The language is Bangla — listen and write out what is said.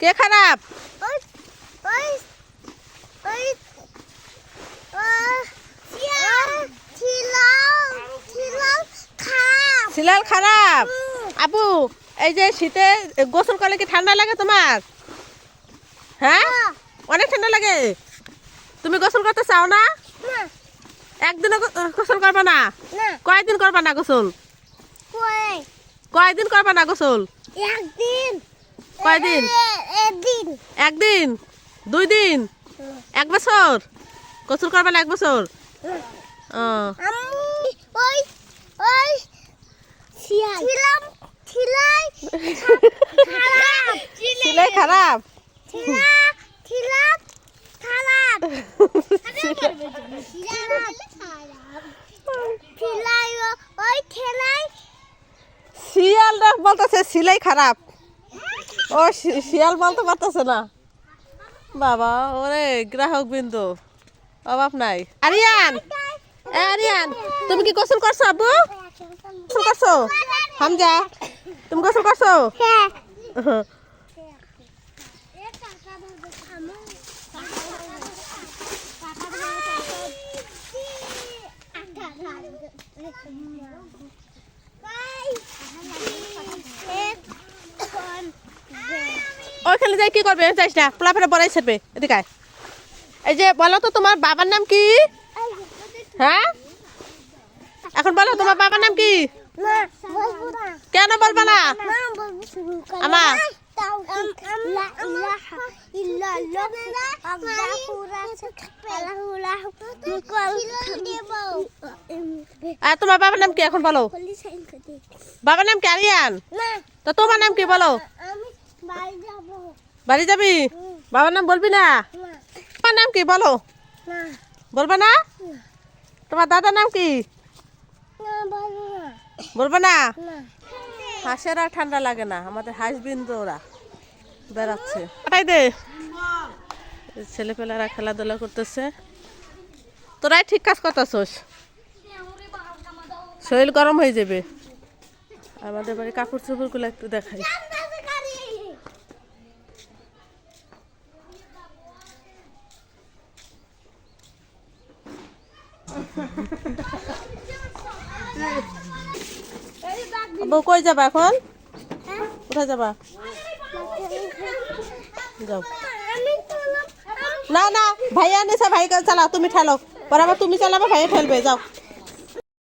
কে? খারাপ। ছিলাম খারাপ? সিলাল খারাপ। আপু এই যে শীতে গোসল করলে কি ঠান্ডা লাগে তোমার? হ্যাঁ? অনেক ঠান্ডা লাগে। তুমি গোসল করতে চাও না? একদিনও গোসল করবা না। কয়দিন করবা না গোসল? কয়দিন করবা না গোসল? একদিন। কয়দিন? একদিন। একদিন? দুই দিন? এক বছর? গোসল করবা না এক বছর? ও। আমি ওই ওই ছিলাম ছিলাই খারাপ। খারাপ? ছিলা ছিলাম খারাপ ছিলাই ওই ঠেলাই শিয়ালটা বলতেছে, সিলাই খারাপ। ও শিয়াল বলতে পারতেছে না। বাবা, ওরে গ্রাহক বিন্দু, অভাব নাই। আরিয়ান আরিয়ান, তুমি কি গোসল করছ আব্বু? গোসল করছ? হামজা, তুমি গোসল করছ? হ্যাঁ। ওইখানে যাই কি করবে? চাইছ না পোলা ফেলে বড়াই ছাড়বে এদিকে এই যে বলো তো তোমার বাবার নাম কি? হ্যাঁ? এখন বলো তোমার বাবার নাম কি? কেন বলবা না? না বলব শুরু করে। আমা। লা ইলাহা ইল্লাল্লাহ আল্লাহু রাসূলুল্লাহ মুকাল দেব আর তোমার বাবার নাম কি? এখন বলো। বাবার নাম কি? আরিয়ান? না। তো তোমার নাম কি বলো? বাড়ি যাবি? বাবার নাম বলবি না? তোমার নাম কি বলো? বলবা না? তোমার দাদার নাম কি? বলব না? হাঁসের আর ঠান্ডা লাগে না আমাদের হাঁস বিন্দু ওরা। বেড়াচ্ছে। পাঠাই দে। ছেলেপেলেরা খেলাধুলা করতেছে। তোরাই ঠিক কাজ করতেছস? শরীর গরম হয়ে যাবে। আমাদের বাড়ি কাপড় চোপড়গুলো একটু দেখাই। বউ কই যাবা এখন? কোথায় যাবা? যাও। না না, ভাইয়া নিছে ভাই চালাও, তুমি ঠেলো বরাবর তুমি চালাবা, ভাইয়া ঠেলবে, যাও।